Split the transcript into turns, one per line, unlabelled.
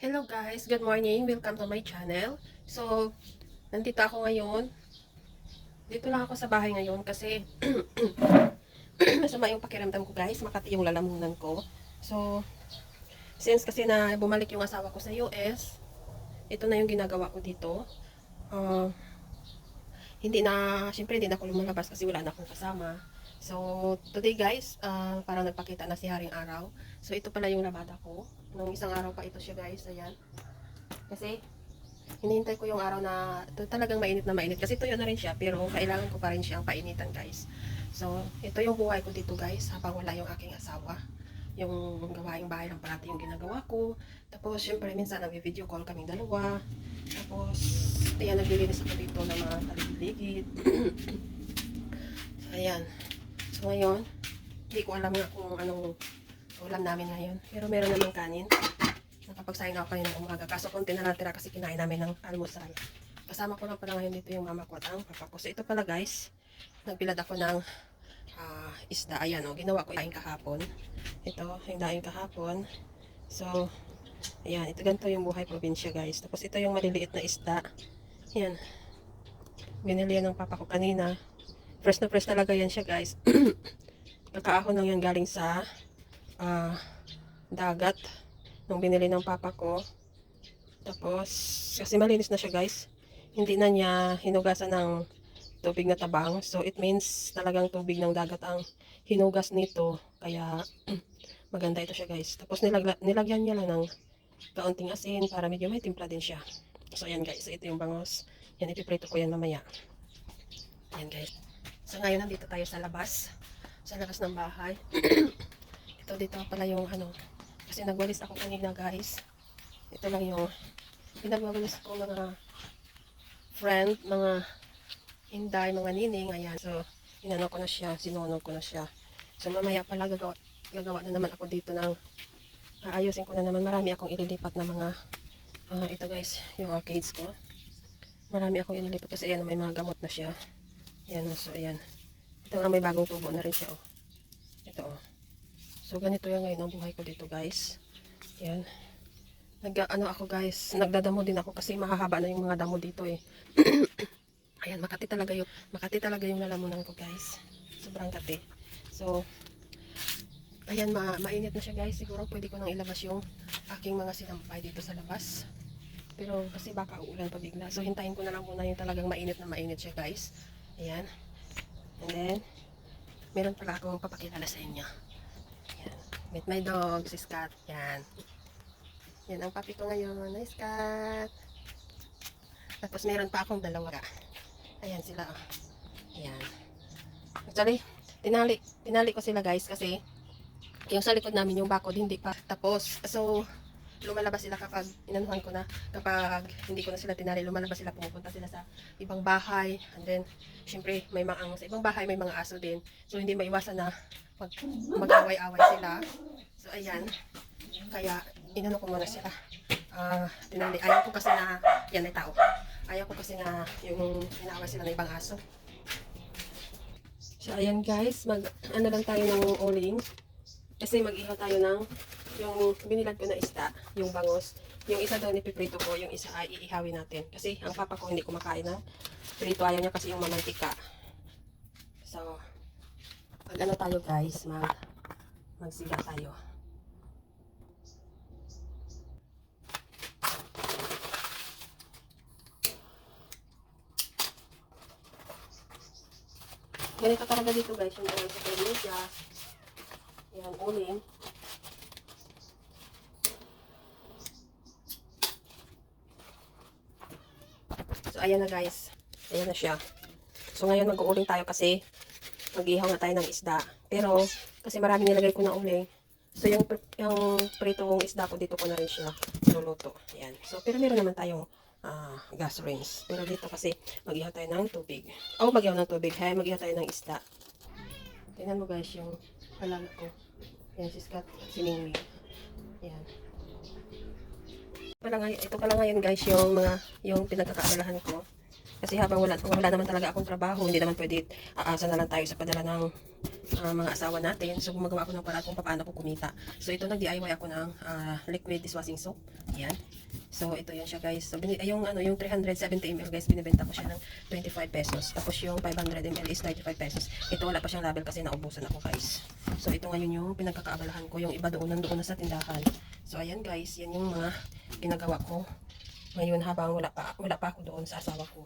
Hello guys, good morning. Welcome to my channel. So, nandito ako ngayon. Dito lang ako sa bahay ngayon kasi masama yung pakiramdam ko guys. Makati yung lalamunan ko. So, since kasi na bumalik yung asawa ko sa US, ito na yung ginagawa ko dito. Ah, hindi na, syempre hindi na ako lumalabas kasi wala na akong kasama. So, today guys, ah, parang nagpakita na si Haring Araw. So, ito pala yung labada ko. Nung isang araw pa ito siya guys, ayan. Kasi, hinihintay ko yung araw na ito talagang mainit na mainit. Kasi tuyo na rin siya, pero kailangan ko pa rin siyang painitan guys. So, ito yung buhay ko dito guys, habang wala yung aking asawa. Yung gawaing bahay lang parati yung ginagawa ko. Tapos, syempre, minsan nag-video call kaming dalawa. Tapos, ayan, naglilinis ako dito ng mga paligid. so, ayan. So, ngayon, hindi ko alam nga kung anong ulam namin ngayon. Pero meron namang kanin. Nakapagsahin ako kanina umaga. Kaso konti na natira kasi kinain namin ng almusal. Kasama ko lang pala ngayon dito yung mama ko at ang papa ko. So, ito pala guys, nagbilad ako ng ah, isda. Ayan o, ginawa ko yung kahapon. Ito, yung daing kahapon. So, ayan, ito ganito yung buhay probinsya guys. Tapos ito yung maliliit na isda. Ayan. Binili yan ng papa ko kanina. Fresh na fresh talaga yan siya guys. Kakaahon lang yan galing sa ah, dagat nung binili ng papa ko. Tapos, kasi malinis na siya guys. Hindi na niya hinugasan ng tubig na tabang. So, it means talagang tubig ng dagat ang hinugas nito. Kaya, maganda ito siya guys. Tapos, nilagla, nilagyan niya lang ng kaunting asin para medyo may timpla din siya. So, ayan guys. Ito yung bangos. Yan, ipiprito ko yan mamaya. Ayan guys. So, ngayon nandito tayo sa labas. Sa labas ng bahay. ito dito pala yung ano. Kasi nagwalis ako kanina guys. Ito lang yung pinagwawalis ko mga friend, mga hinday, mga nining. Ayan. So, inano ko na siya. Sinunog ko na siya. So, mamaya pala gagawa, gagawa na naman ako dito ng aayusin ko na naman. Marami akong ililipat na mga ah, ito guys, yung arcades ko. Marami akong inilipat kasi ayan, may mga gamot na siya. Ayan, so ayan. Ito nga may bagong tubo na rin siya, oh. Ito, oh. So, ganito yung ngayon ang buhay ko dito, guys. Ayan. Nag, ano ako, guys, nagdadamo din ako kasi mahahaba na yung mga damo dito, eh. ayan, makati talaga yung, makati talaga yung lalamunan ko, guys. Sobrang kati. So, ayan, ma mainit na siya, guys. Siguro pwede ko nang ilabas yung aking mga sinampay dito sa labas. Pero kasi baka uulan pa bigla. So, hintayin ko na lang muna yung talagang mainit na mainit siya, guys. Ayan. And then, meron pala akong papakilala sa inyo. Ayan. Meet my dog, si Scott. Yan. Yan ang papi ko ngayon. Nice Scott. Tapos meron pa akong dalawa. Ayan sila. oh. Ayan. Actually, tinali, tinali ko sila guys kasi yung sa likod namin yung bakod hindi pa tapos. So, lumalabas sila kapag inanuhan ko na kapag hindi ko na sila tinali lumalabas sila pumupunta sila sa ibang bahay. And then syempre may mga ang sa ibang bahay may mga aso din. So hindi maiwasan na mag mag-away-away sila. So ayan. Kaya inano ko muna sila. Ah tinali. Ayaw ko kasi na yan ay tao. Ayaw ko kasi na yung inaaway sila ng ibang aso. So ayan guys. Mag ano lang tayo ng uling kasi mag-ihaw tayo ng yung binilad ko na isda, yung bangos. Yung isa doon ipiprito ko, yung isa ay iihawin natin. Kasi ang papa ko hindi kumakain na prito. Ayaw niya kasi yung mamantika. So, pag ano tayo guys, mag magsiga tayo. Ganito talaga dito guys, yung mga sa Pernilla. Yan, uling. Ayan na guys. Ayan na siya. So, ngayon mag-uuling tayo kasi mag-ihaw na tayo ng isda. Pero, kasi marami nilagay ko ng uling. So, yung, yung pritong isda ko, dito ko na rin siya luluto. Ayan. So, pero meron naman tayong ah, gas rinse. Pero dito kasi, mag-ihaw tayo ng tubig. O, mag-ihaw ng tubig. Hay, mag-ihaw tayo ng isda. Tingnan mo guys, yung palala ko. Yan, si Scott, siningwig. Pala ngayon, ito pala ngayon guys yung mga yung pinagkakaabalahan ko. Kasi habang wala, wala naman talaga akong trabaho, hindi naman pwede aasa na lang tayo sa padala ng ah, mga asawa natin. So, gumagawa ako ng paraan kung paano ko kumita. So, ito nag-DIY ako ng ah, liquid dishwashing soap. Yan. So, ito yan siya guys. So, bini- yung, ano, yung 370 ml guys, binibenta ko siya ng 25 pesos. Tapos yung 500 ml is 35 pesos. Ito wala pa siyang label kasi naubusan ako guys. So, ito ngayon yung pinagkakaabalahan ko. Yung iba doon nandoon na sa tindahan. So, ayan guys. Yan yung mga ginagawa ko ngayon habang wala pa, wala pa ako doon sa asawa ko.